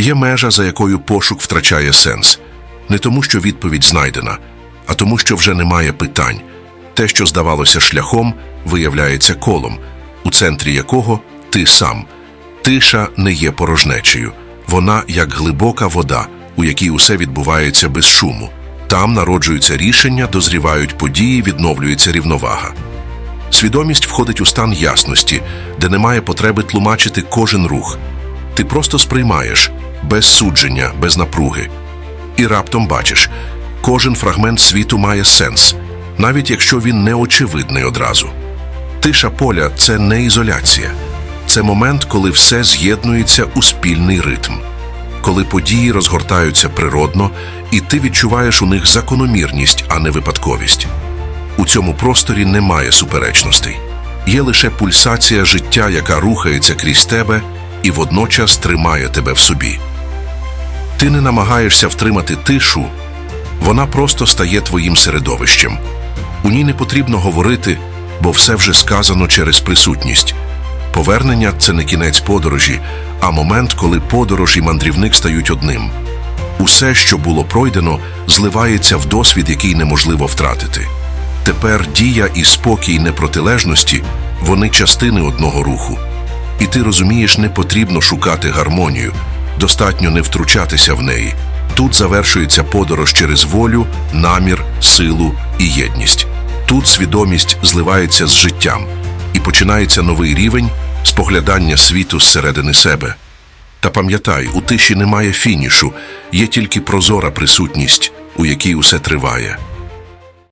Є межа, за якою пошук втрачає сенс. Не тому, що відповідь знайдена, а тому, що вже немає питань. Те, що здавалося шляхом, виявляється колом, у центрі якого ти сам. Тиша не є порожнечею. Вона як глибока вода, у якій усе відбувається без шуму. Там народжуються рішення, дозрівають події, відновлюється рівновага. Свідомість входить у стан ясності, де немає потреби тлумачити кожен рух. Ти просто сприймаєш без судження, без напруги. І раптом бачиш, кожен фрагмент світу має сенс, навіть якщо він не очевидний одразу. Тиша поля це не ізоляція, це момент, коли все з'єднується у спільний ритм, коли події розгортаються природно, і ти відчуваєш у них закономірність, а не випадковість. У цьому просторі немає суперечностей. Є лише пульсація життя, яка рухається крізь тебе і водночас тримає тебе в собі. Ти не намагаєшся втримати тишу, вона просто стає твоїм середовищем. У ній не потрібно говорити, бо все вже сказано через присутність. Повернення це не кінець подорожі, а момент, коли подорож і мандрівник стають одним. Усе, що було пройдено, зливається в досвід, який неможливо втратити. Тепер дія і спокій не протилежності, вони частини одного руху. І ти розумієш, не потрібно шукати гармонію, достатньо не втручатися в неї. Тут завершується подорож через волю, намір, силу і єдність. Тут свідомість зливається з життям, і починається новий рівень споглядання світу зсередини себе. Та пам'ятай, у тиші немає фінішу, є тільки прозора присутність, у якій усе триває.